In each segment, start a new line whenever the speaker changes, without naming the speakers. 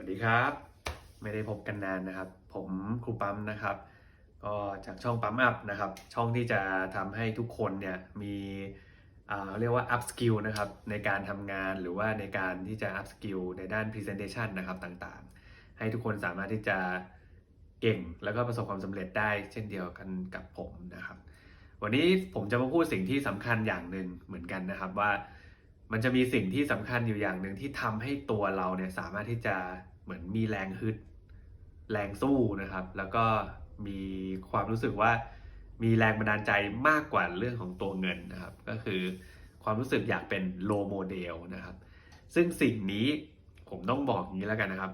วัสดีครับ ไม่ได้พบกันนานนะครับ ผมครูปั๊มนะครับ ก็จากช่องปั๊มอัพนะครับ ช่องที่จะทำให้ทุกคนเนี่ยมีเาเรียกว่า up skill นะครับในการทำงานหรือว่าในการที่จะ up skill ในด้าน presentation นะครับต่างๆ ให้ทุกคนสามารถที่จะเก่งแล้วก็ประสบความสำเร็จได้เช่นเดียวกันกับผมนะครับ วันนี้ผมจะมาพูดสิ่งที่สำคัญอย่างหนึ่งเหมือนกันนะครับว่า มันจะมีสิ่งที่สำคัญอยู่อย่างหนึ่งที่ทำให้ตัวเราเนี่ยสามารถที่จะเหมือนมีแรงฮึด แรงสู้นะครับ แล้วก็มีความรู้สึกว่ามีแรงบันดาลใจมากกว่าเรื่องของตัวเงินนะครับ ก็คือความรู้สึกอยากเป็นโลโมเดลนะครับ ซึ่งสิ่งนี้ผมต้องบอกอย่างนี้แล้วกันนะครับ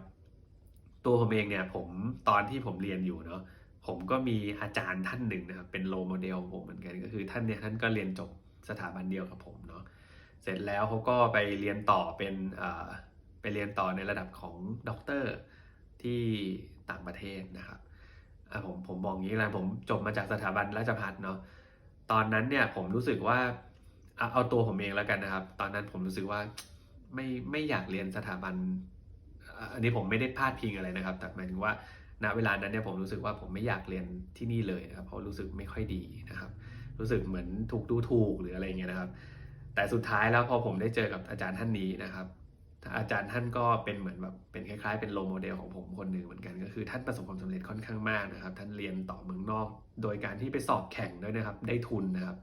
ตัวผมเองเนี่ยผมตอนที่ผมเรียนอยู่เนาะผมก็มีอาจารย์ท่านหนึ่งนะครับ เป็นโลโมเดลของผมเหมือนกันก็คือท่านเนี่ยท่านก็เรียนจบสถาบันเดียวกับผมเนาะ เสร็จแล้วเขาก็ไปเรียนต่อเป็นไปเรียนต่อในระดับของด็อกเตอร์ที่ต่างประเทศนะครับผมผมบอกงี้แล้วผมจบมาจากสถาบันราชภัฏเนาะตอนนั้นเนี่ยผมรู้สึกว่าเอาเอาตัวผมเองแล้วกันนะครับ ตอนนั้นผมรู้สึกว่าไม่ไม่อยากเรียนสถาบัน อันนี้ผมไม่ได้พลาดพิงอะไรนะครับ แต่หมายถึงว่าณเวลานั้นเนี่ยผมรู้สึกว่าผมไม่อยากเรียนที่นี่เลยนะครับเพราะรู้สึกไม่ค่อยดีนะครับ รู้สึกเหมือนถูกดูถูกหรืออะไรเงี้ยนะครับ แต่สุดท้ายแล้วพอผมได้เจอกับอาจารย์ท่านนี้นะครับอาจารย์ท่านก็เป็นเหมือนแบบเป็นคล้ายๆ เป็นโลโมเดลของผมคนหนึ่งเหมือนกันก็คือท่านประสบความสำเร็จค่อนข้างมากนะครับ ท่านเรียนต่อเมืองนอก โดยการที่ไปสอบแข่งด้วยนะครับ ได้ทุนนะครับ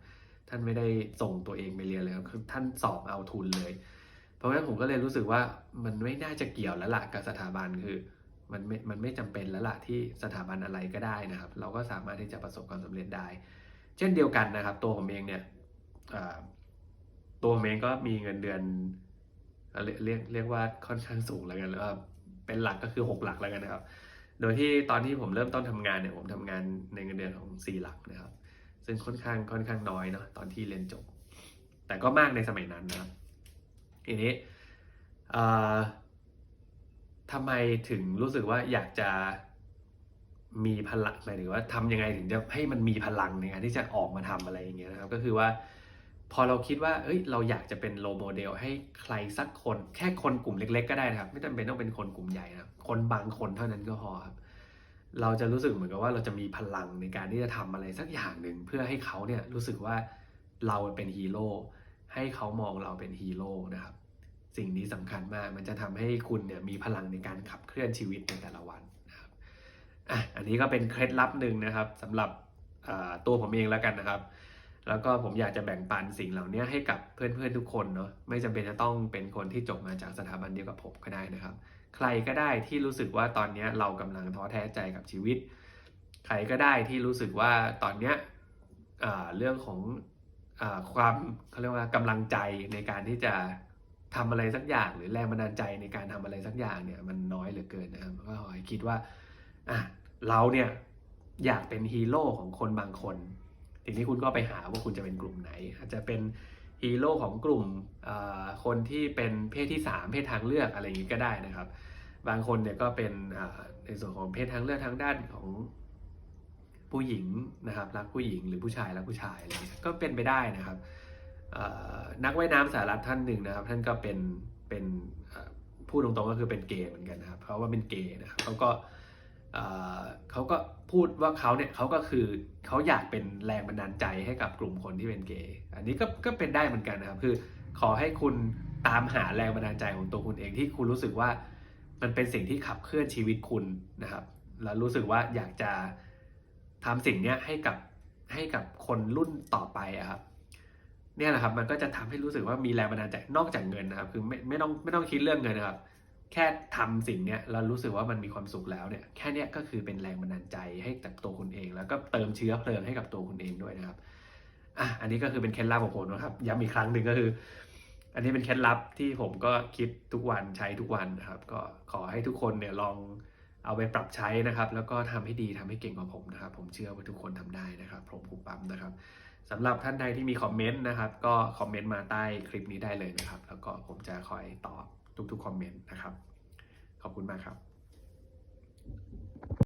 ท่านไม่ได้ส่งตัวเองไปเรียนเลยครับคือท่านสอบเอาทุนเลย เพราะฉะนั้นผมก็เลยรู้สึกว่ามันไม่น่าจะเกี่ยวแล้วล่ะกับสถาบันคือมันไม่มันไม่จำเป็นแล้วล่ะที่สถาบันอะไรก็ได้นะครับ เราก็สามารถที่จะประสบความสำเร็จได้ เช่นเดียวกันนะครับ ตัวผมเองเนี่ยอ่า ตัวผมเองก็มีเงินเดือนเรียกเรียกว่าค่อนข้างสูงแล้วกันแล้วเป็นหลักก็คือหกหลักแล้วกันนะครับ โดยที่ตอนที่ผมเริ่มต้นทำงานเนี่ยผมทำงานในเงินเดือนของสี่หลักนะครับ ซึ่งค่อนข้างค่อนข้างน้อยเนาะตอนที่เรียนจบ แต่ก็มากในสมัยนั้นนะครับทีนี้ทำไมถึงรู้สึกว่าอยากจะมีพลังหมายถึงว่าทำยังไงถึงจะให้มันมีพลังในการที่จะออกมาทำอะไรอย่างเงี้ยนะครับ ก็คือว่า พอเราคิดว่าเอ้ย เราอยากจะเป็นโรโมเดลให้ใครสักคน แค่คนกลุ่มเล็ก ๆ ก็ได้นะครับ ไม่จำเป็นต้องเป็นคนกลุ่มใหญ่นะคนบางคนเท่านั้นก็พอครับ เราจะรู้สึกเหมือนกับว่าเราจะมีพลังในการที่จะทำอะไรสักอย่างหนึ่งเพื่อให้เขาเนี่ยรู้สึกว่าเราเป็นฮีโร่ให้เขามองเราเป็นฮีโร่นะครับ สิ่งนี้สำคัญมาก มันจะทำให้คุณเนี่ยมีพลังในการขับเคลื่อนชีวิตในแต่ละวันนะครับอะอันนี้ก็เป็นเคล็ดลับหนึ่งนะครับสำหรับตัวผมเองแล้วกันนะครับ แล้วก็ผมอยากจะแบ่งปันสิ่งเหล่านี้ให้กับเพื่อนๆทุกคนเนาะไม่จำเป็นจะต้องเป็นคนที่จบมาจากสถาบันเดียวกับผมก็ได้นะครับ ใครก็ได้ที่รู้สึกว่าตอนนี้เรากำลังท้อแท้ใจกับชีวิต ใครก็ได้ที่รู้สึกว่าตอนนี้เรื่องของอความเขาเรียกว่ากำลังใจในการที่จะทำอะไรสักอย่าง หรือแรงบันดาลใจในการทำอะไรสักอย่างเนี่ยมันน้อยเหลือเกินนะครับก็ขอให้คิดว่าอะเราเนี่ยอยากเป็นฮีโร่ของคนบางคน ทีนี้คุณก็ไปหาว่าคุณจะเป็นกลุ่มไหน อาจจะเป็นฮีโร่ของกลุ่มคนที่เป็นเพศที่ 3 เพศทางเลือกอะไรอย่างนี้ก็ได้นะครับ บางคนเนี่ยก็เป็นในส่วนของเพศทางเลือกทางด้านของผู้หญิงนะครับรักผู้หญิงหรือผู้ชายรักผู้ชายอะไรก็เป็นไปได้นะครับนักว่ายน้ำสหรัฐท่านหนึ่งนะครับ ท่านก็เป็นเป็นพูดตรงๆก็คือเป็นเกย์เหมือนกันนะครับเพราะว่าเป็นเกย์นะครับเขาก็เเขาก็พูดว่าเขาเนี่ยเขาก็คือเขาอยากเป็นแรงบันดาลใจให้กับกลุ่มคนที่เป็นเกย์อันนี้ก็ก็เป็นได้เหมือนกันนะครับ คือขอให้คุณตามหาแรงบันดาลใจของตัวคุณเองที่คุณรู้สึกว่ามันเป็นสิ่งที่ขับเคลื่อนชีวิตคุณนะครับ แล้วรู้สึกว่าอยากจะทำสิ่งเนี้ยให้กับให้กับคนรุ่นต่อไปอะครับเนี่ยแหละครับมันก็จะทำให้รู้สึกว่ามีแรงบันดาลใจนอกจากเงินนะครับ คือไม่ไม่ต้องไม่ต้องคิดเรื่องเงินนะครับ แค่ทำสิ่งเนี้ยแล้วรู้สึกว่ามันมีความสุขแล้วเนี่ยแค่เนี้ยก็คือเป็นแรงบันดาลใจให้กับตัวคุณเอง แล้วก็เติมเชื้อเพลิงให้กับตัวคุณเองด้วยนะครับอะอันนี้ก็คือเป็นเคล็ดลับของผมนะครับย้ำอีกครั้งหนึ่งก็คือ อันนี้เป็นเคล็ดลับที่ผมก็คิดทุกวันใช้ทุกวันนะครับ ก็ขอให้ทุกคนเนี่ยลองเอาไปปรับใช้นะครับ แล้วก็ทำให้ดีทำให้เก่งกว่าผมนะครับ ผมเชื่อว่าทุกคนทำได้นะครับ ผมครูปั๊มนะครับสำหรับท่านใดที่มีคอมเมนต์นะครับ ก็คอมเมนต์มาใต้คลิปนี้ได้เลยนะครับ แล้วก็ผมจะคอยตอบทุกๆคอมเมนต์นะครับ ขอบคุณมากครับ